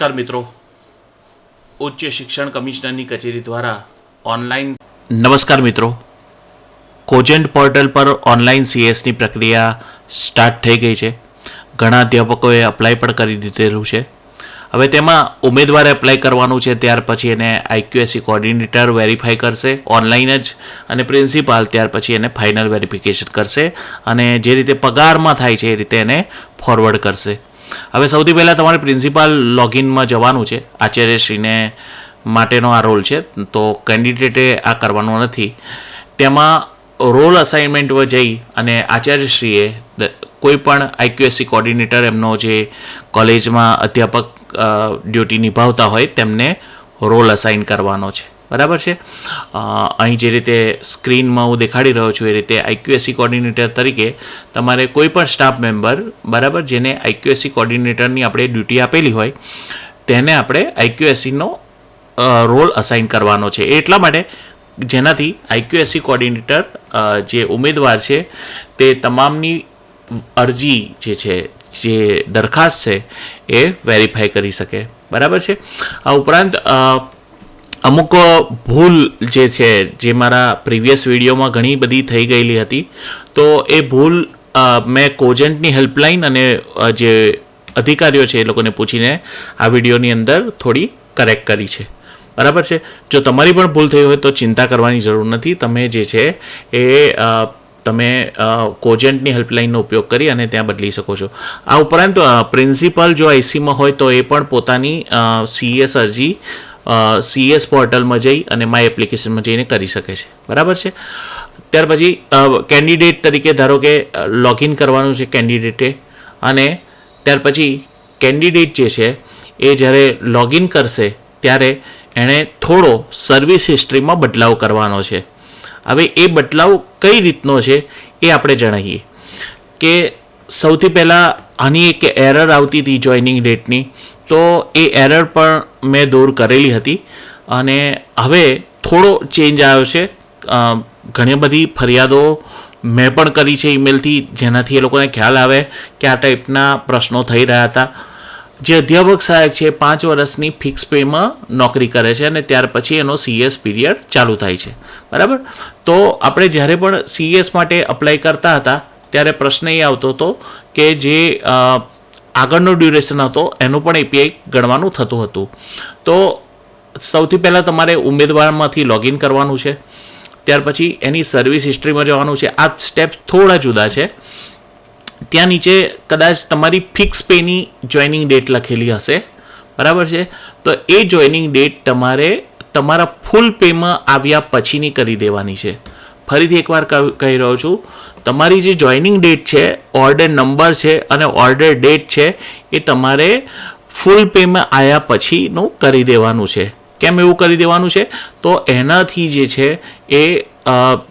નમસ્કાર મિત્રો. ઉચ્ચ શિક્ષણ કમિશનરની કચેરી દ્વારા ઓનલાઈન નમસ્કાર મિત્રો. કોજન્ટ પોર્ટલ પર ઓનલાઈન સીએસની પ્રક્રિયા સ્ટાર્ટ થઈ ગઈ છે. ઘણા અધ્યાપકોએ અપ્લાય પણ કરી દીધેલું છે. હવે તેમાં ઉમેદવારે એપ્લાય કરવાનું છે, ત્યાર પછી એને આઈક્યુએસસી કોર્ડિનેટર વેરીફાઈ કરશે ઓનલાઈન જ અને પ્રિન્સિપાલ ત્યાર પછી એને ફાઇનલ વેરિફિકેશન કરશે અને જે રીતે પગારમાં થાય છે એ રીતે એને ફોરવર્ડ કરશે. હવે સૌથી પહેલાં તમારે પ્રિન્સિપાલ લોગિનમાં જવાનું છે. આચાર્યશ્રીને માટેનો આ રોલ છે. તો કેન્ડિડેટે આ કરવાનો નથી. તેમાં રોલ અસાઇનમેન્ટમાં જઈ અને આચાર્યશ્રીએ કોઈ પણ આઈક્યુએસસી કોર્ડિનેટર એમનો જે કોલેજમાં અધ્યાપક ડ્યુટી નિભાવતા હોય તેમને રોલ અસાઇન કરવાનો છે. બરાબર છે? અહીં જે રીતે સ્ક્રીનમાં હું દેખાડી રહ્યો છું એ રીતે આઈક્યુએસસી કોર્ડિનેટર તરીકે તમારે કોઈ પણ સ્ટાફ મેમ્બર બરાબર, જેને આઈક્યુએસસી કોર્ડિનેટરની આપણે ડ્યુટી આપેલી હોય, તેને આપણે આઈક્યુએસસીનો રોલ અસાઇન કરવાનો છે. એટલા માટે જેનાથી આઈક્યુએસસી કોર્ડિનેટર જે ઉમેદવાર છે, તે તમામની અરજી જે છે, જે દરખાસ્ત છે, એ વેરીફાઈ કરી શકે. બરાબર છે? આ ઉપરાંત અમુક ભૂલ જે છે, જે મારા પ્રીવિયસ વિડીયોમાં ઘણી બધી થઈ ગયેલી હતી, તો એ ભૂલ મેં કોજન્ટની હેલ્પલાઇન અને જે અધિકારીઓ છે એ લોકોને પૂછીને આ વિડીયોની અંદર થોડી કરેક્ટ કરી છે. બરાબર છે? જો તમારી પણ ભૂલ થઈ હોય તો ચિંતા કરવાની જરૂર નથી. તમે જે છે એ તમે કોજન્ટની હેલ્પલાઇનનો ઉપયોગ કરી અને ત્યાં બદલી શકો છો. આ ઉપરાંત પ્રિન્સિપલ જો આઈસીમાં હોય તો એ પણ પોતાની સીએસ અરજી સીએસ પોર્ટલમાં જઈ અને માય એપ્લિકેશનમાં જઈને કરી શકે છે. બરાબર છે? ત્યાર પછી કેન્ડિડેટ તરીકે ધારો કે લોગિન કરવાનું છે કેન્ડિડેટે અને ત્યાર પછી કેન્ડિડેટ જે છે, એ જ્યારે લોગિન કરશે, ત્યારે એણે થોડો સર્વિસ હિસ્ટ્રીમાં બદલાવ કરવાનો છે. હવે એ બદલાવ કઈ રીતનો છે, એ આપણે જણાવીએ. કે સૌથી પહેલાં આની એક એરર આવતી હતી જોઈનિંગ ડેટની તો એ એરર પણ મેં દૂર કરેલી હતી. અને હવે થોડો ચેન્જ આવ્યો છે. ઘણી બધી ફરિયાદો મેં પણ કરી છે ઈમેલથી જેનાથી એ લોકોને ખ્યાલ આવે કે આ ટાઈપના પ્રશ્નો થઈ રહ્યા હતા. જે અધ્યાપક સહાયક છે, પાંચ વર્ષની ફિક્સ પેમાં નોકરી કરે છે અને ત્યાર પછી એનો સીએસ પીરિયડ ચાલુ થાય છે. બરાબર? તો આપણે જ્યારે પણ સીએસ માટે અપ્લાય કરતા હતા, ત્યારે પ્રશ્ન એ આવતો હતો કે જે આગળનો ડ્યુરેશન હતો, એનું પણ એપીઆઈ ગણવાનું થતું હતું. તો સૌથી પહેલાં તમારે ઉમેદવારમાંથી લોગિન કરવાનું છે. ત્યાર પછી એની સર્વિસ હિસ્ટ્રીમાં જવાનું છે. આ સ્ટેપ થોડા જુદા છે. ત્યાં નીચે કદાચ તમારી ફિક્સ પેની જોઈનિંગ ડેટ લખેલી હશે. બરાબર છે? તો એ જોઈનિંગ ડેટ તમારે તમારા ફૂલ પેમાં આવ્યા પછીની કરી દેવાની છે. ફરીથી એકવાર કહી રહ્યો છું. તમારી જે જોઈનિંગ ડેટ છે ઓર્ડર નંબર છે અને ઓર્ડર ડેટ છે, એ તમારે ફૂલ પેમાં આવ્યા પછીનું કરી દેવાનું છે. કેમ એવું કરી દેવાનું છે? તો એનાથી જે છે એ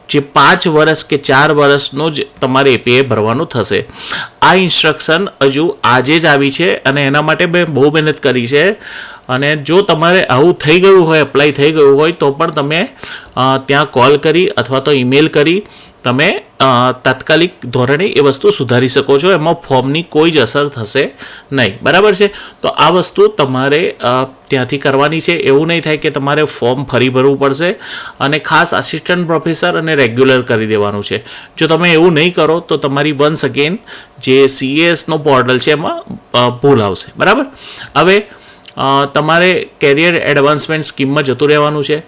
જે પાંચ વર્ષ કે ચાર વર્ષનો જ તમારે એપીએ ભરવાનું થશે. આ ઇન્સ્ટ્રક્શન હજુ આજે જ આવી છે અને એના માટે મેં બહુ મહેનત કરી છે. અને જો તમારે આવું થઈ ગયું હોય એપ્લાય થઈ ગયું હોય, તો પણ તમે ત્યાં કોલ કરી અથવા તો ઈમેલ કરી તમે તાત્કાલિક ધોરણે એ વસ્તુ સુધારી શકો છો, એમાં ફોર્મની કોઈ જ અસર થશે નહીં. બરાબર છે? તો આ વસ્તુ તમારે ત્યાંથી કરવાની છે. એવું નહીં થાય કે તમારે ફોર્મ ફરી ભરવું પડશે અને ખાસ આસિસ્ટન્ટ પ્રોફેસર અને રેગ્યુલર કરી દેવાનું છે. જો તમે એવું નહીં કરો, તો તમારી વન્સ અગેન જે સીએસનો પોર્ટલ છે એમાં ભૂલ આવશે. બરાબર? હવે તમારે કેરિયર એડવાન્સમેન્ટ સ્કીમમાં જતું રહેવાનું છે.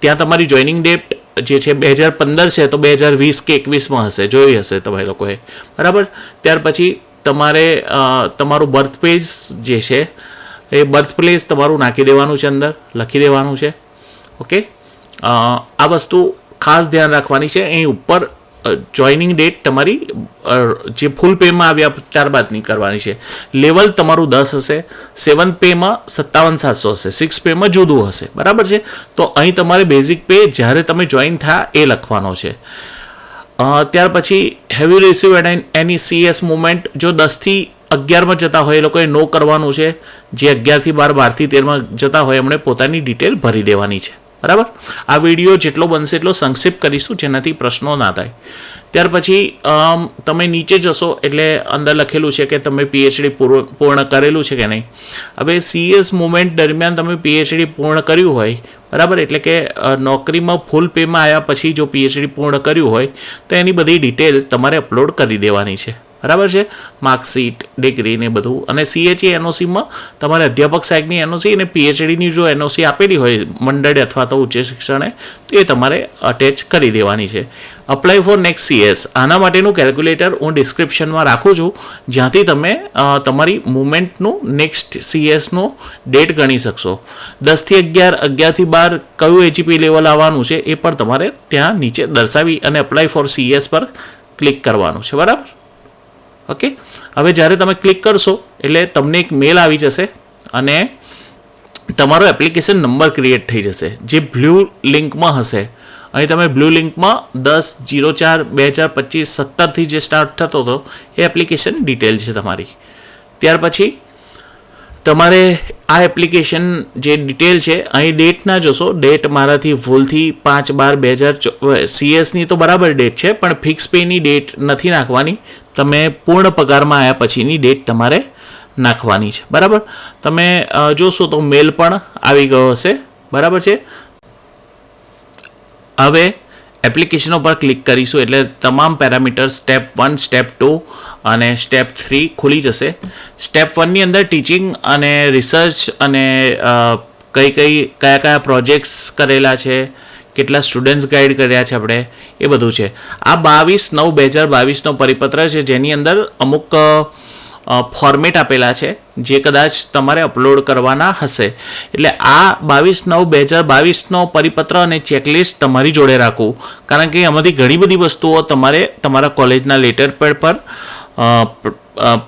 ત્યાં તમારી જોઈનિંગ ડેટ જે છે બે હજાર પંદર છે, તો બે હજાર વીસ કે એકવીસમાં હશે જોઈ હશે તમે લોકોએ. બરાબર? ત્યાર પછી તમારે તમારું બર્થ પેજ જે છે, એ બર્થ પ્લેસ તમારું નાખી દેવાનું છે અંદર, લખી દેવાનું છે. ઓકે? આ વસ્તુ ખાસ ધ્યાન રાખવાની છે. અહીં ઉપર જોઈનિંગ ડેટ તમારી જે ફૂલ પેમાં આવ્યા ત્યારબાદની કરવાની છે. લેવલ તમારું દસ હશે સેવન પેમાં સત્તાવન સાતસો હશે સિક્સ પેમાં જુદું હશે. બરાબર છે? તો અહીં તમારે બેઝિક પે જ્યારે તમે જોઈન થયા એ લખવાનો છે. ત્યાર પછી હેવી રિસીવ એની સીએસ મુમેન્ટ જો દસથી અગિયારમાં જતા હોય એ લોકોએ નો કરવાનું છે. જે અગિયારથી બાર બારથી તેરમાં જતા હોય એમણે પોતાની ડિટેલ ભરી દેવાની છે. બરાબર? આ વીડિયો જેટલો બનશે એટલો સંક્ષિપ્ત કરીશું જેનાથી પ્રશ્નો ના થાય. ત્યાર પછી તમે નીચે જશો એટલે અંદર લખેલું છે કે તમે પીએચડી પૂર્ણ કરેલું છે કે નહીં. હવે સીએસ મુમેન્ટ દરમિયાન તમે પીએચડી પૂર્ણ કર્યું હોય, બરાબર? એટલે કે નોકરીમાં ફૂલ પેમાં આવ્યા પછી જો પીએચડી પૂર્ણ કર્યું હોય, તો એની બધી ડિટેલ તમારે અપલોડ કરી દેવાની છે. બરાબર છે? માર્કશીટ ડિગ્રી ને બધું. અને સીએચઈ એનઓસીમાં તમારે અધ્યાપક સાહેબની એનઓસી અને પીએચડીની જો એનઓસી આપેલી હોય મંડળે અથવા તો ઉચ્ચ શિક્ષણે, તો એ તમારે અટેચ કરી દેવાની છે. અપ્લાય ફોર નેક્સ્ટ સીએસ આના માટેનું કેલ્ક્યુલેટર હું ડિસ્ક્રિપ્શનમાં રાખું છું, જ્યાંથી તમે તમારી મુવમેન્ટનું નેક્સ્ટ સીએસનું ડેટ ગણી શકશો. દસથી અગિયાર અગિયારથી બાર કયું એજીપી લેવલ આવવાનું છે એ પણ તમારે ત્યાં નીચે દર્શાવી અને અપ્લાય ફોર સીએસ પર ક્લિક કરવાનું છે, બરાબર? ઓકે હવે જ્યારે તમે ક્લિક કરશો, એટલે તમને એક મેલ આવી જશે અને તમારો એપ્લિકેશન નંબર ક્રિએટ થઈ જશે. જે બ્લુ લિંકમાં હશે અહીં તમે બ્લુ લિંકમાં દસ જીરો ચાર, બે હજાર પચીસ, સત્તરથી જે સ્ટાર્ટ થતો હતો, એ એપ્લિકેશન ડિટેલ છે તમારી. ત્યાર પછી તમારે આ એપ્લિકેશન જે ડિટેલ છે, અહીં ડેટ ના જોશો. ડેટ મારાથી ભૂલથી પાંચ બાર બે હજાર સીએસની તો બરાબર ડેટ છે, પણ ફિક્સ પેની ડેટ નથી નાખવાની. તમે પૂર્ણ પગારમાં આવ્યા પછીની ડેટ તમારે નાખવાની છે. બરાબર? તમે જોશો તો મેલ પણ આવી ગયો હશે. બરાબર છે? હવે એપ્લિકેશનો પર ક્લિક કરીશું એટલે તમામ parameter step one step two અને સ્ટેપ થ્રી ખુલી જશે. સ્ટેપ વનની અંદર ટીચિંગ અને રિસર્ચ અને કઈ કઈ, કયા કયા પ્રોજેક્ટ્સ કરેલા છે, કેટલા સ્ટુડન્ટ્સ ગાઈડ કર્યા છે આપણે, એ બધું છે. આ બાવીસ નવ, બે હજાર બાવીસનો પરિપત્ર છે જેની અંદર અમુક ફોર્મેટ આપેલા છે, જે કદાચ તમારે અપલોડ કરવાના હશે. એટલે આ બાવીસ નવ, બે હજાર બાવીસનો પરિપત્ર અને ચેકલિસ્ટ તમારી જોડે રાખવું કારણ કે એમાંથી ઘણી બધી વસ્તુઓ તમારે તમારા કોલેજના લેટર પેડ પર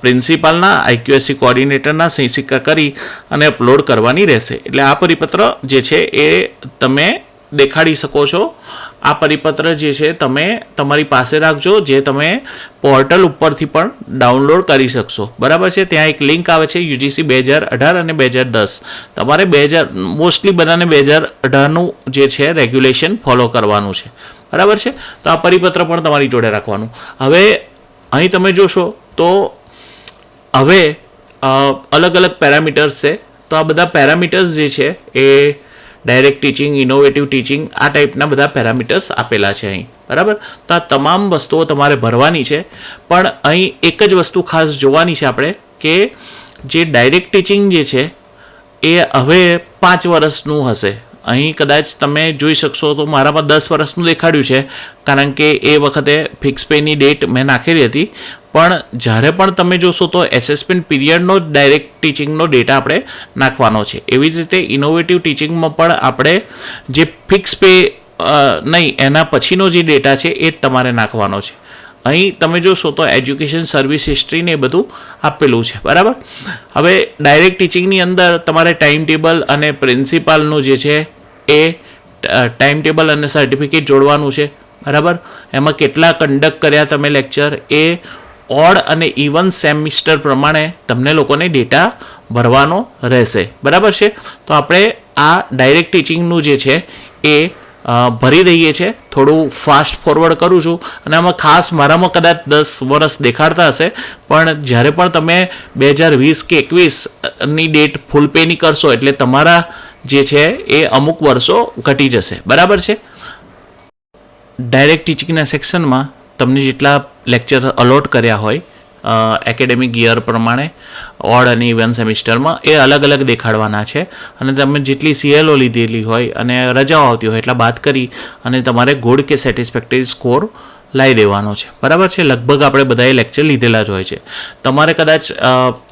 પ્રિન્સિપાલના આઈક્યુએસસી કોઓર્ડિનેટરના સહી સિક્કા કરી અને અપલોડ કરવાની રહેશે. એટલે આ પરિપત્ર જે છે એ તમે દેખાડી શકો છો. આ પરિપત્ર જે છે, તમે તમારી પાસે રાખજો, જે તમે પોર્ટલ ઉપરથી પણ ડાઉનલોડ કરી શકશો. બરાબર છે? ત્યાં એક લિંક આવે છે, યુજીસી બે હજાર અઢાર અને બે હજાર દસ. તમારે બે હજાર, મોસ્ટલી બધાને બે હજાર અઢારનું જે છે, રેગ્યુલેશન ફોલો કરવાનું છે. બરાબર છે? તો આ પરિપત્ર પણ તમારી જોડે રાખવાનું. હવે અહીં તમે જોશો તો હવે અલગ અલગ પેરામીટર્સ છે. તો આ બધા પેરામીટર્સ જે છે, એ ડાયરેક્ટ ટીચિંગ ઇનોવેટિવ ટીચિંગ આ ટાઈપના બધા પેરામીટર્સ આપેલા છે અહીં. બરાબર? તો આ તમામ વસ્તુઓ તમારે ભરવાની છે. પણ અહીં એક જ વસ્તુ ખાસ જોવાની છે આપણે કે જે ડાયરેક્ટ ટીચિંગ જે છે, એ હવે પાંચ વર્ષનું હશે. અહીં કદાચ તમે જોઈ શકશો તો મારામાં દસ વર્ષનું દેખાડ્યું છે. કારણ કે એ વખતે ફિક્સ પેની ડેટ મેં નાખેલી હતી. પણ જ્યારે પણ તમે જોશો તો એસેસમેન્ટ પીરિયડનો જ ડાયરેક્ટ ટીચિંગનો ડેટા આપણે નાખવાનો છે. એવી જ રીતે ઇનોવેટિવ ટીચિંગમાં પણ આપણે જે ફિક્સ પે નહીં, એના પછીનો જે ડેટા છે એ જ તમારે નાખવાનો છે. અહીં તમે જોશો તો એજ્યુકેશન સર્વિસ હિસ્ટ્રી ને એ બધું આપેલું છે. બરાબર? હવે ડાયરેક્ટ ટીચિંગની અંદર તમારે ટાઈમ ટેબલ અને પ્રિન્સિપાલનું જે છે એ ટાઈમ ટેબલ અને સર્ટિફિકેટ જોડવાનું છે. બરાબર? એમાં કેટલા કન્ડક્ટ કર્યા તમે લેક્ચર એ ઓડ અને ઇવન સેમિસ્ટર પ્રમાણે તમને લોકોને ડેટા ભરવાનો રહેશે. બરાબર છે? તો આપણે આ ડાયરેક્ટ ટીચિંગનું જે છે એ ભરી દઈએ છે. થોડું ફાસ્ટ ફોરવર્ડ કરું છું. અને આમાં ખાસ મારામાં કદાચ દસ વર્ષ દેખાડતા હશે, પણ જ્યારે પણ તમે બે હજાર વીસ કે એકવીસની ડેટ ફૂલ પેની કરશો, એટલે તમારા જે છે એ અમુક વર્ષો ઘટી જશે. બરાબર છે? ડાયરેક્ટ ટીચિંગના સેક્શનમાં તમને જેટલા લેક્ચર અલોટ કર્યા હોય એકેડેમિક યર પ્રમાણે ઓડ અને ઇવન સેમિસ્ટરમાં એ અલગ અલગ દેખાડવાના છે. અને તમે જેટલી સીએલઓ લીધેલી હોય અને રજાઓ આવતી હોય, એટલા બાદ કરી અને તમારે ગુડ કે સેટિસ્ફેક્ટરી સ્કોર લાવી દેવાનો છે. બરાબર છે? લગભગ આપણે બધાએ લેક્ચર લીધેલા જ હોય છે. તમારે કદાચ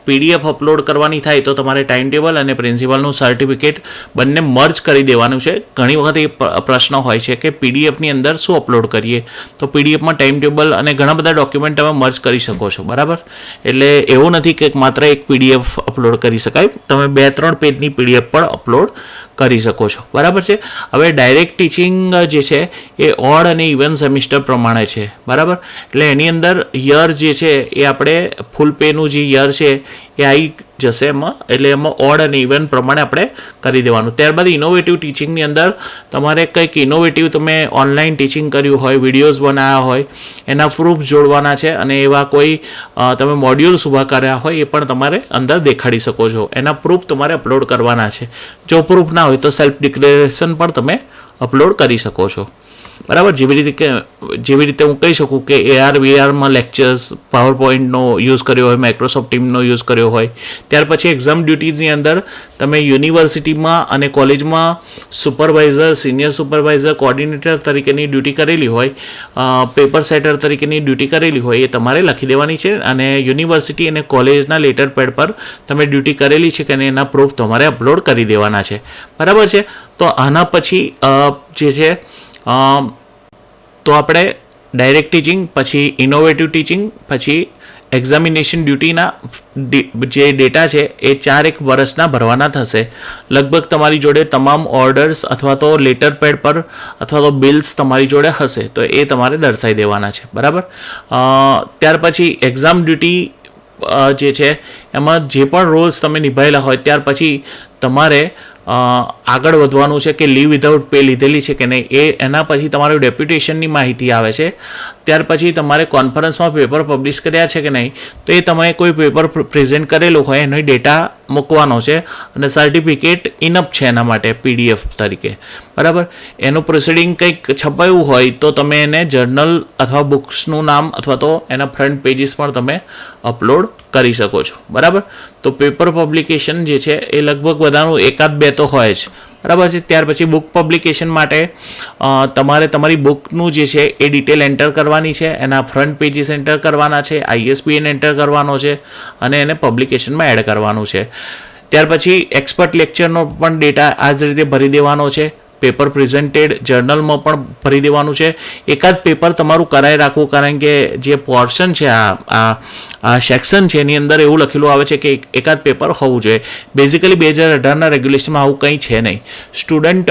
પીડીએફ અપલોડ કરવાની થાય તો તમારે ટાઈમ ટેબલ અને પ્રિન્સિપલનું સર્ટિફિકેટ બંને મર્જ કરી દેવાનું છે. ઘણી વખત એ પ્રશ્ન હોય છે કે પીડીએફની અંદર શું અપલોડ કરીએ? તો પીડીએફમાં ટાઈમ ટેબલ અને ઘણા બધા ડોક્યુમેન્ટ તમે મર્જ કરી શકો છો, બરાબર? એટલે એવું નથી કે માત્ર એક પીડીએફ અપલોડ કરી શકાય. તમે બે ત્રણ પેજની પીડીએફ પણ અપલોડ કરી શકો છો, બરાબર છે? હવે ડાયરેક્ટ ટીચિંગ જે છે એ ઓડ અને ઇવન સેમિસ્ટર પ્રમાણે છે, બરાબર? એટલે એની અંદર યર જે છે એ આપણે ફૂલ પેનું જે યર છે એ આવી જશે એમાં. એટલે એમાં ઓડ અને ઇવન પ્રમાણે આપણે કરી દેવાનું. ત્યારબાદ ઇનોવેટિવ ટીચિંગની અંદર તમારે કંઈક ઇનોવેટિવ તમે ઓનલાઈન ટીચિંગ કર્યું હોય વિડીયોઝ બનાવ્યા હોય, એના પ્રૂફ જોડવાના છે અને એવા કોઈ તમે મોડ્યુલ્સ ઊભા કર્યા હોય એ પણ તમારે અંદર દેખાડી શકો છો. એના પ્રૂફ તમારે અપલોડ કરવાના છે. જો પ્રૂફ ના હોય તો સેલ્ફ ડિક્લેરેશન પણ તમે અપલોડ કરી શકો છો. બરાબર? જેવી રીતે કે, જેવી રીતે હું કહી શકું કે એઆર વીઆરમાં લેક્ચર્સ પાવર પોઈન્ટનો યુઝ કર્યો હોય માઇક્રોસોફ્ટ ટીમનો યુઝ કર્યો હોય. ત્યાર પછી એક્ઝામ ડ્યુટીઝની અંદર તમે યુનિવર્સિટીમાં અને કોલેજમાં સુપરવાઇઝર સિનિયર સુપરવાઇઝર કોર્ડિનેટર તરીકેની ડ્યુટી કરેલી હોય પેપર સેટર તરીકેની ડ્યુટી કરેલી હોય, એ તમારે લખી દેવાની છે અને યુનિવર્સિટી અને કોલેજના લેટર પેડ પર તમે ડ્યુટી કરેલી છે કે એના પ્રૂફ તમારે અપલોડ કરી દેવાના છે. બરાબર છે? તો આના પછી જે છે તો આપણે ડાયરેક્ટ ટીચિંગ પછી ઇનોવેટિવ ટીચિંગ પછી એક્ઝામિનેશન ડ્યુટીના જે ડેટા છે, એ ચાર એક વર્ષના ભરવાના થશે. લગભગ તમારી જોડે તમામ ઓર્ડર્સ અથવા તો લેટર પેડ પર અથવા તો બિલ્સ તમારી જોડે હશે, તો એ તમારે દર્શાવી દેવાના છે. બરાબર? ત્યાર પછી એક્ઝામ ડ્યુટી જે છે, એમાં જે પણ રોલ્સ તમે નિભાવેલા હોય, ત્યાર પછી તમારે આગળ વધવાનું છે કે લીવ વિધાઉટ પે લીધેલી છે કે નહીં, એ એના પછી તમારું ડેપ્યુટેશનની માહિતી આવે છે. ત્યાર પછી તમારે કોન્ફરન્સમાં પેપર પબ્લિશ કર્યા છે કે નહીં, તો એ તમે કોઈ પેપર પ્રેઝન્ટ કરેલું હોય, એનો ડેટા મૂકવાનો છે અને સર્ટિફિકેટ ઇનફ છે એના માટે પીડીએફ તરીકે. બરાબર? એનું પ્રોસિડિંગ કંઈક છપાયું હોય તો તમે એને જર્નલ અથવા બુક્સનું નામ અથવા તો એના ફ્રન્ટ પેજીસ પણ તમે અપલોડ કરી શકો છો. બરાબર? તો પેપર પબ્લિકેશન જે છે એ લગભગ બધાનું એકાદ બે તો હોય જ. બરાબર છે? ત્યાર પછી બુક પબ્લિકેશન માટે તમારે તમારી બુકનું જે છે એ ડિટેલ એન્ટર કરવાની છે. એના ફ્રન્ટ પેજીસ એન્ટર કરવાના છે આઈએસબીએન એન્ટર કરવાનો છે અને એને પબ્લિકેશનમાં એડ કરવાનું છે. ત્યાર પછી એક્સપર્ટ લેક્ચરનો પણ ડેટા આ જ રીતે ભરી દેવાનો છે. પેપર પ્રેઝન્ટેડ જર્નલમાં પણ ભરી દેવાનું છે. એકાદ પેપર તમારું કરાવી રાખવું, કારણ કે જે પોર્શન છે આ આ આ સેક્શન છે, એની અંદર એવું લખેલું આવે છે કે એકાદ પેપર હોવું જોઈએ. બેઝિકલી બે હજાર અઢારના રેગ્યુલેશનમાં આવું કંઈ છે નહીં. સ્ટુડન્ટ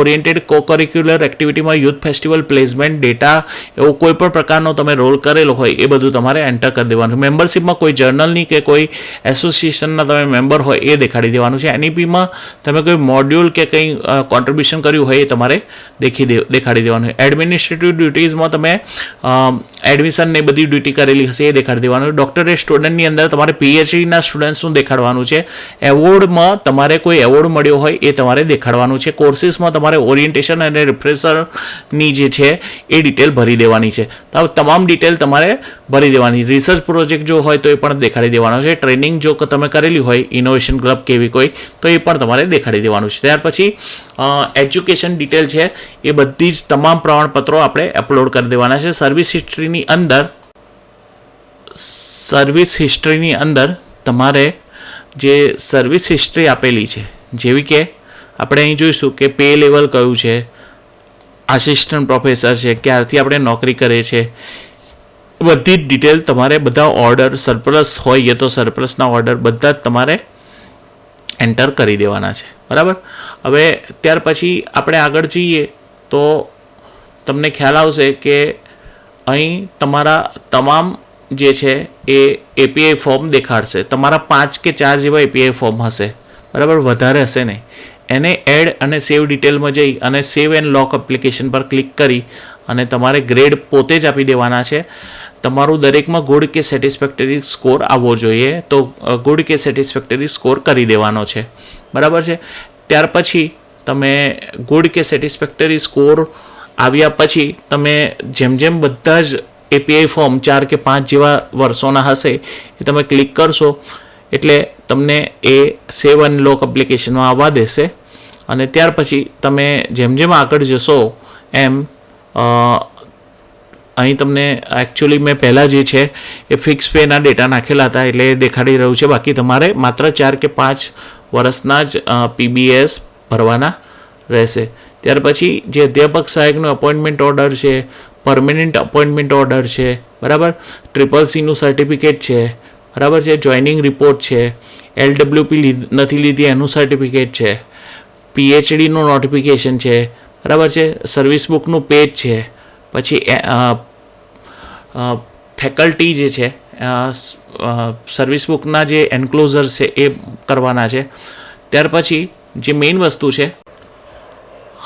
ઓરિએન્ટેડ કો કરિક્યુલર એક્ટિવિટીમાં યુથ ફેસ્ટિવલ પ્લેસમેન્ટ ડેટા એવો કોઈ પણ પ્રકારનો તમે રોલ કરેલો હોય, એ બધું તમારે એન્ટર કરી દેવાનું. મેમ્બરશિપમાં કોઈ જર્નલની કે કોઈ એસોસિએશનના તમે મેમ્બર હોય, એ દેખાડી દેવાનું છે. એનઈપીમાં તમે કોઈ મોડ્યુલ કે કંઈ કોન્ટ્રીબ્યુશન કર્યું હોય, એ તમારે દેખી દે દેખાડી દેવાનું એડમિનિસ્ટ્રેટિવ ડ્યુટીઝમાં તમે એડમિશન ને બધી ડ્યુટી કરેલી હશે, એ દેખાડી દેવાનું ડોક્ટરે સ્ટુડન્ટની અંદર તમારે પીએચડીના સ્ટુડન્ટ્સનું દેખાડવાનું છે. એવોર્ડમાં તમારે કોઈ એવોર્ડ મળ્યો હોય એ તમારે દેખાડવાનું છે. કોર્સીસમાં તમારે ઓરિએન્ટેશન અને રિફ્રેશરની જે છે એ ડિટેલ ભરી દેવાની છે. તો તમામ ડિટેલ તમારે ભરી દેવાની. રિસર્ચ પ્રોજેક્ટ જો હોય તો એ પણ દેખાડી દેવાનો છે. ટ્રેનિંગ જો તમે કરેલી હોય ઇનોવેશન ક્લબ કેવી કોઈ, તો એ પણ તમારે દેખાડી દેવાનું છે. ત્યાર પછી એજ્યુકેશન ડિટેલ છે. એ બધી જ તમામ પ્રમાણપત્રો આપણે અપલોડ કરી દેવાના છે. સર્વિસ હિસ્ટ્રીની અંદર સર્વિસ હિસ્ટ્રીની અંદર તમારે જે સર્વિસ હિસ્ટ્રી આપેલી છે, જેવી કે આપણે અહીં જોઈશું કે પે લેવલ કયું છે આસિસ્ટન્ટ પ્રોફેસર છે, ક્યારથી આપણે નોકરી કરે છે બધી જ ડિટેલ તમારે બધા ઓર્ડર સરપ્લસ હોય તો સરપ્લસના ઓર્ડર બધા જ તમારે એન્ટર કરી દેવાના છે, બરાબર? હવે ત્યાર પછી આપણે આગળ જઈએ તો તમને ખ્યાલ આવશે કે અહીં તમારા તમામ જે છે એ એપીઆઈ ફોર્મ દેખાડશે. તમારા પાંચ કે ચાર જેવા એપીઆઈ ફોર્મ હશે. બરાબર? વધારે હશે નહીં. એને એડ અને સેવ ડિટેલમાં જઈ અને સેવ એન્ડ લોક એપ્લિકેશન પર ક્લિક કરી અને તમારે ગ્રેડ પોતે જ આપી દેવાના છે. તમારું દરેકમાં ગુડ કે સેટિસ્ફેક્ટરી સ્કોર આવવો જોઈએ. તો ગુડ કે સેટિસ્ફેક્ટરી સ્કોર કરી દેવાનો છે. બરાબર છે? ત્યાર પછી તમે ગુડ કે સેટિસ્ફેક્ટરી સ્કોર આવ્યા પછી તમે જેમ જેમ બધા જ એપીઆઈ ફોર્મ ચાર કે પાંચ જેવા વર્ષોના હશે, એ તમે ક્લિક કરશો, એટલે તમને એ સેવ એન્ડ લોક એપ્લિકેશનમાં આવવા દેશે. અને ત્યાર પછી તમે જેમ જેમ આગળ જશો, એમ અહીં તમને એકચ્યુઅલી મેં પહેલાં જે છે, એ ફિક્સ પેના ડેટા નાખેલા હતા, એટલે એ દેખાડી રહ્યું છે. બાકી તમારે માત્ર ચાર કે પાંચ વર્ષના જ પીબીએસ ભરવાના રહેશે. ત્યાર પછી જે અધ્યાપક સહાયકનો અપોઇન્ટમેન્ટ ઓર્ડર છે પરમેનન્ટ અપોઇન્ટમેન્ટ ઓર્ડર છે, બરાબર? ટ્રિપલ સીનું સર્ટિફિકેટ છે, બરાબર છે? જોઈનિંગ રિપોર્ટ છે એલડબ્લ્યુપી નથી લીધી એનું સર્ટિફિકેટ છે પીએચડીનું નોટિફિકેશન છે, બરાબર છે? સર્વિસ બુકનું પેજ છે, પછી ફેકલ્ટી જે છે સર્વિસ બુકના જે એન્ક્લોઝર છે, એ કરવાના છે. ત્યાર પછી, જે મેઇન વસ્તુ છે,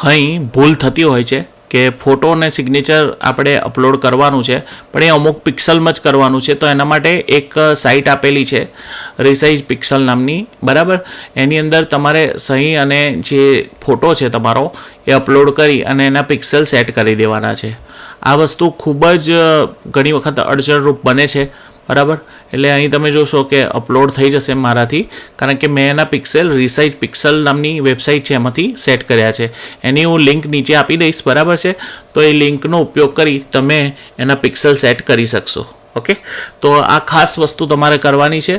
અહીં ભૂલ થતી હોય છે કે ફોટો અને સિગ્નેચર આપણે અપલોડ કરવાનું છે, પણ એ અમુક પિક્સલમાં જ કરવાનું છે, તો એના માટે એક સાઇટ આપેલી છે રિસાઇઝ પિક્સલ નામની, બરાબર? એની અંદર તમારે સહી અને જે ફોટો છે તમારો, એ અપલોડ કરી અને એના પિક્સલ સેટ કરી દેવાના છે. આ વસ્તુ ખૂબ જ ઘણી વખત અડચણરૂપ બને છે. બરાબર? એટલે અહીં તમે જોશો કે અપલોડ થઈ જશે મારાથી, કારણ કે મેં એના પિક્સેલ રિસાઇઝ પિક્સલ નામની વેબસાઇટ છે એમાંથી સેટ કર્યા છે. એની હું લિંક નીચે આપી દઈશ, બરાબર છે? તો એ લિંકનો ઉપયોગ કરી તમે એના પિક્સેલ સેટ કરી શકશો. ઓકે? તો આ ખાસ વસ્તુ તમારે કરવાની છે.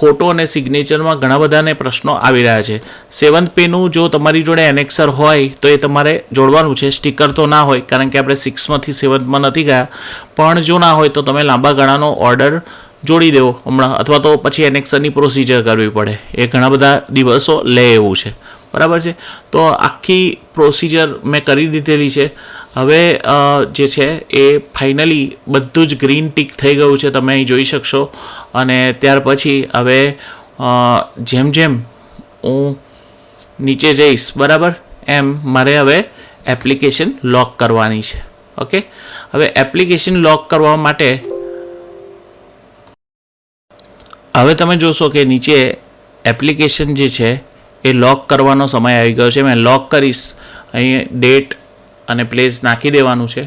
ફોટો અને સિગ્નેચરમાં ઘણા બધાને પ્રશ્નો આવી રહ્યા છે. સેવન્થ પેનું જો તમારી જોડે એનેક્સર હોય, તો એ તમારે જોડવાનું છે. સ્ટીકર તો ના હોય, કારણ કે આપણે સિક્સમાંથી સેવન્થમાં નથી ગયા. પણ જો ના હોય, તો તમે લાંબા ગાળાનો ઓર્ડર જોડી દેવો હમણાં, અથવા તો પછી એનેક્સરની પ્રોસિજર કરવી પડે. એ ઘણા બધા દિવસો લે એવું છે. બરાબર છે? તો આખી પ્રોસિજર મેં કરી દીધેલી છે. હવે જે છે, એ ફાઇનલી બધું જ ગ્રીન ટીક થઈ ગયું છે, તમે અહીં જોઈ શકશો. અને ત્યાર પછી હવે જેમ જેમ હું નીચે જઈશ, બરાબર? એમ મારે હવે એપ્લિકેશન લોક કરવાની છે. ઓકે? હવે એપ્લિકેશન લોક કરવા માટે હવે તમે જોશો કે નીચે એપ્લિકેશન જે છે, એ લોક કરવાનો સમય આવી ગયો છે. મેં લોક કરીશ. અહીં ડેટ અને પ્લેસ નાખી દેવાનું છે.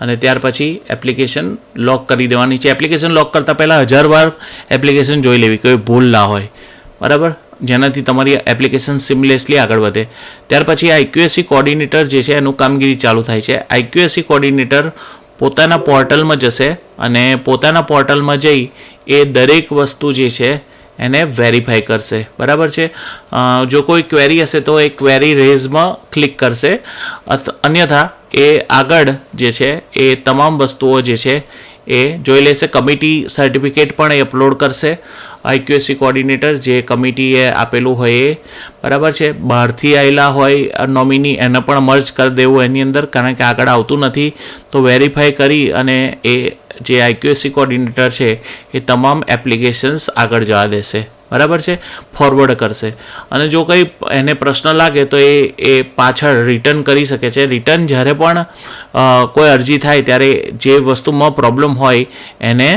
અને ત્યાર પછી એપ્લિકેશન લોક કરી દેવાની છે. એપ્લિકેશન લોક કરતાં પહેલાં હજાર વાર એપ્લિકેશન જોઈ લેવી કોઈ ભૂલ ના હોય. બરાબર? જેનાથી તમારી એપ્લિકેશન સિમલેસલી આગળ વધે. ત્યાર પછી આઈક્યુએસસી કોર્ડિનેટર જે છે, એનું કામગીરી ચાલુ થાય છે. આઈક્યુએસસી કોર્ડિનેટર પોતાના પોર્ટલમાં જશે અને પોતાના પોર્ટલમાં જઈ એ દરેક વસ્તુ જે છે એને વેરીફાઈ કરશે. બરાબર છે? જો કોઈ ક્વેરી હશે તો એ ક્વેરી રેઝમાં ક્લિક કરશે. અન્યથા એ આગળ જે છે, એ તમામ વસ્તુઓ જે છે, એ જોઈ લેશે. કમિટી સર્ટિફિકેટ પણ એ અપલોડ કરશે. આઈક્યુએસસી કોર્ડિનેટર જે કમિટીએ આપેલું હોય એ. બરાબર છે? બહારથી આવેલા હોય નોમિની એને પણ મર્જ કરી દેવું એની અંદર, કારણ કે આગળ આવતું નથી. તો વેરીફાઈ કરી અને એ જે આઈક્યુએસી કોર્ડિનેટર છે, એ તમામ એપ્લિકેશન્સ આગળ જવા દેશે. બરાબર છે? ફોરવર્ડ કરશે. અને જો કંઈ એને પ્રશ્ન લાગે તો એ એ પાછળ રિટર્ન કરી શકે છે. રિટર્ન જ્યારે પણ કોઈ અરજી થાય ત્યારે જે વસ્તુમાં પ્રોબ્લેમ હોય એને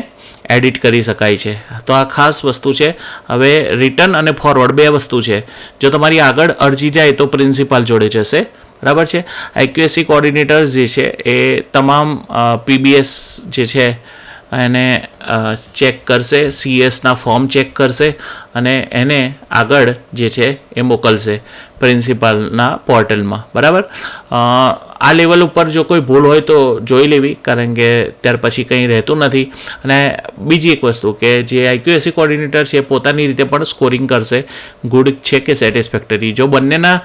એડિટ કરી શકાય છે. તો આ ખાસ વસ્તુ છે. હવે રિટર્ન અને ફોરવર્ડ બે વસ્તુ છે. જો તમારી આગળ અરજી જાય તો પ્રિન્સિપાલ જોડે જશે. બરાબર છે? આઈક્યુએસસી કોર્ડિનેટર્સ જે છે, એ તમામ પીબીએસ જે છે, એને ચેક કરશે સીએસના ફોર્મ ચેક કરશે અને એને આગળ જે છે, એ મોકલશે પ્રિન્સિપાલના પોર્ટલમાં બરાબર? આ લેવલ ઉપર જો કોઈ ભૂલ હોય તો જોઈ લેવી, કારણ કે ત્યાર પછી કંઈ રહેતું નથી. અને બીજી એક વસ્તુ કે જે આઈક્યુએસસી કોર્ડિનેટર છે પોતાની રીતે પણ સ્કોરિંગ કરશે. ગુડ છે કે સેટિસ્ફેક્ટરી જો બંનેના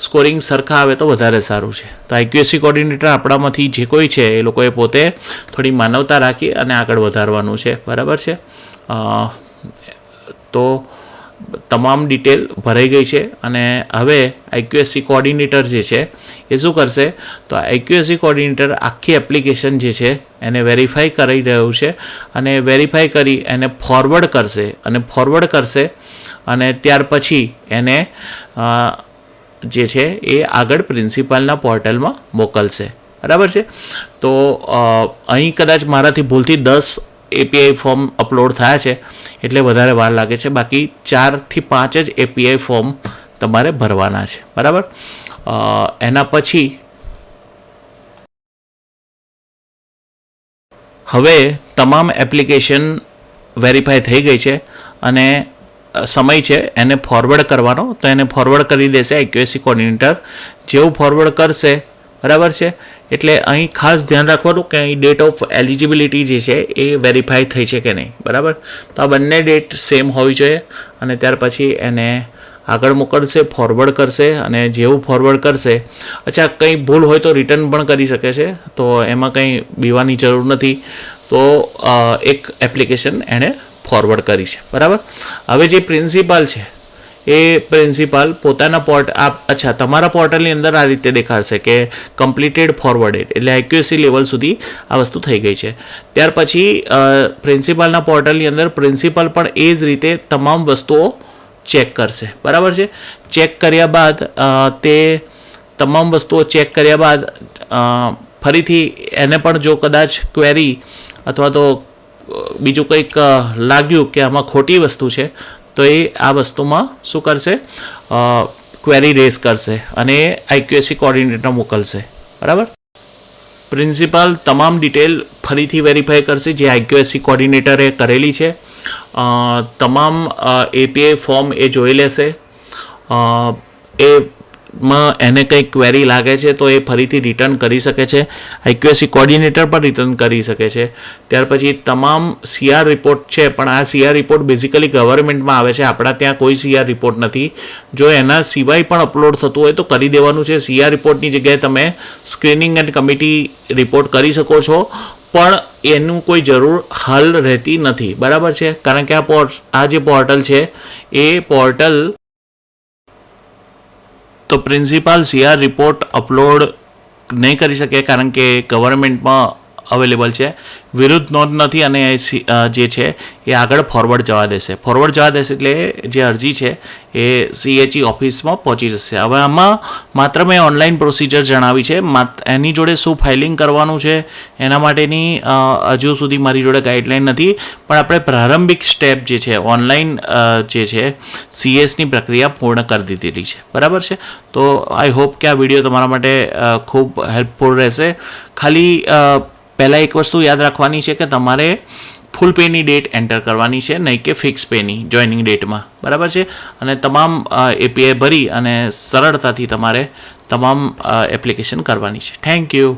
સ્કોરિંગ સરખા આવે તો વધારે સારું છે. તો આઈક્યુએસી કોર્ડિનેટર આપણામાંથી જે કોઈ છે, એ લોકોએ પોતે થોડી માનવતા રાખી અને આગળ વધારવાનું છે. બરાબર છે? તો તમામ ડિટેલ ભરાઈ ગઈ છે અને હવે આઈક્યુએસસી કોર્ડિનેટર જે છે, એ શું કરશે? તો આઈક્યુએસસી કોર્ડિનેટર આખી એપ્લિકેશન જે છે, એને વેરીફાઈ કરી રહ્યું છે અને વેરીફાઈ કરી એને ફોરવર્ડ કરશે અને ફોરવર્ડ કરશે અને ત્યાર પછી એને જે છે એ આગળ પ્રિન્સિપાલના પોર્ટલમાં મોકલશે. બરાબર છે? તો અહીં કદાચ મારાથી ભૂલથી દસ એપીઆઈ ફોર્મ અપલોડ થયા છે, એટલે વધારે વાર લાગે છે. બાકી ચારથી પાંચ જ એપીઆઈ ફોર્મ તમારે ભરવાના છે. બરાબર? એના પછી હવે તમામ એપ્લિકેશન વેરીફાઈ થઈ ગઈ છે અને સમય છે, એને ફોરવર્ડ કરવાનો. તો એને ફોરવર્ડ કરી દેશે એક્યુએસી કોર્ડિનેટર જેવું ફોરવર્ડ કરશે, બરાબર છે? એટલે અહીં ખાસ ધ્યાન રાખવાનું કે અહીં ડેટ ઓફ એલિજિબિલિટી જે છે, એ વેરીફાઈ થઈ છે કે નહીં, બરાબર? તો આ બંને ડેટ સેમ હોવી જોઈએ અને ત્યાર પછી એને આગળ મોકલશે ફોરવર્ડ કરશે અને જેવું ફોરવર્ડ કરશે. અચ્છા, કંઈ ભૂલ હોય તો રિટર્ન પણ કરી શકે છે. તો એમાં કંઈ બીવાની જરૂર નથી. તો એક એપ્લિકેશન એણે ફોરવર્ડ કરી છે. બરાબર? હવે જે પ્રિન્સિપાલ છે, એ પ્રિન્સિપાલ પોતાના પોર્ટ આપ, અચ્છા, તમારા પોર્ટલની અંદર આ રીતે દેખાશે કે કમ્પ્લીટેડ ફોરવર્ડેડ એટલે એક્યુએસી લેવલ સુધી આ વસ્તુ થઈ ગઈ છે. ત્યાર પછી પ્રિન્સિપાલના પોર્ટલની અંદર પ્રિન્સિપાલ પણ એ જ રીતે તમામ વસ્તુઓ ચેક કરશે. બરાબર છે? ચેક કર્યા બાદ તે તમામ વસ્તુઓ ચેક કર્યા બાદ ફરીથી એને પણ જો કદાચ ક્વેરી અથવા તો બીજું કંઈક લાગ્યું કે આમાં ખોટી વસ્તુ છે તો એ આ વસ્તુમાં શું કરશે? ક્વેરી રેઝ કરશે અને આઈક્યુએસી કોર્ડિનેટર મોકલશે. બરાબર? પ્રિન્સિપાલ તમામ ડિટેલ ફરીથી વેરીફાઈ કરશે જે આઈક્યુએસી કોર્ડિનેટરે કરેલી છે. તમામ એપીઆઈ ફોર્મ એ જોઈ લેશે. અ, એમાં એને કંઈ ક્વેરી લાગે છે તો એ ફરીથી રિટર્ન કરી શકે છે. આઈક્યુએસી કોર્ડિનેટર પણ રિટર્ન કરી શકે છે. ત્યાર પછી તમામ સીઆર રિપોર્ટ છે, પણ આ સીઆર રિપોર્ટ બેઝિકલી ગવર્મેન્ટમાં આવે છે. આપણા ત્યાં કોઈ સીઆર રિપોર્ટ નથી. જો એના સિવાય પણ અપલોડ થતું હોય તો કરી દેવાનું છે. સીઆર રિપોર્ટની જગ્યાએ તમે સ્ક્રીનિંગ એન્ડ કમિટી રિપોર્ટ કરી શકો છો. પણ એનું કોઈ જરૂર હાલ રહેતી નથી. બરાબર છે? કારણ કે આ પોર્ટ આ જે પોર્ટલ છે, એ પોર્ટલ તો પ્રિન્સિપાલ સીઆર રિપોર્ટ અપલોડ નહીં કરી શકે કારણ કે ગવર્મેન્ટમાં અવેલેબલ છે. વિરુદ્ધ નોંધ નથી અને જે છે, એ આગળ ફોરવર્ડ જવા દેશે. ફોરવર્ડ જવા દેશે એટલે જે અરજી છે, એ સીએચઈ ઓફિસમાં પહોંચી જશે. હવે આમાં માત્ર મેં ઓનલાઈન પ્રોસિજર જણાવી છે. એની જોડે શું ફાઇલિંગ કરવાનું છે, એના માટેની હજુ સુધી મારી જોડે ગાઈડલાઈન નથી. પણ આપણે પ્રારંભિક સ્ટેપ જે છે ઓનલાઈન જે છે સીએસની પ્રક્રિયા પૂર્ણ કરી દીધેલી છે. બરાબર છે? તો આઈ હોપ કે આ વીડિયો તમારા માટે ખૂબ હેલ્પફુલ રહેશે. ખાલી પહેલાં એક વસ્તુ યાદ રાખવાની છે કે તમારે ફૂલ પેની ડેટ એન્ટર કરવાની છે, નહીં કે ફિક્સ પેની જોઈનિંગ ડેટમાં બરાબર છે? અને તમામ એપીઆઈ ભરી અને સરળતાથી તમારે તમામ એપ્લિકેશન કરવાની છે. Thank you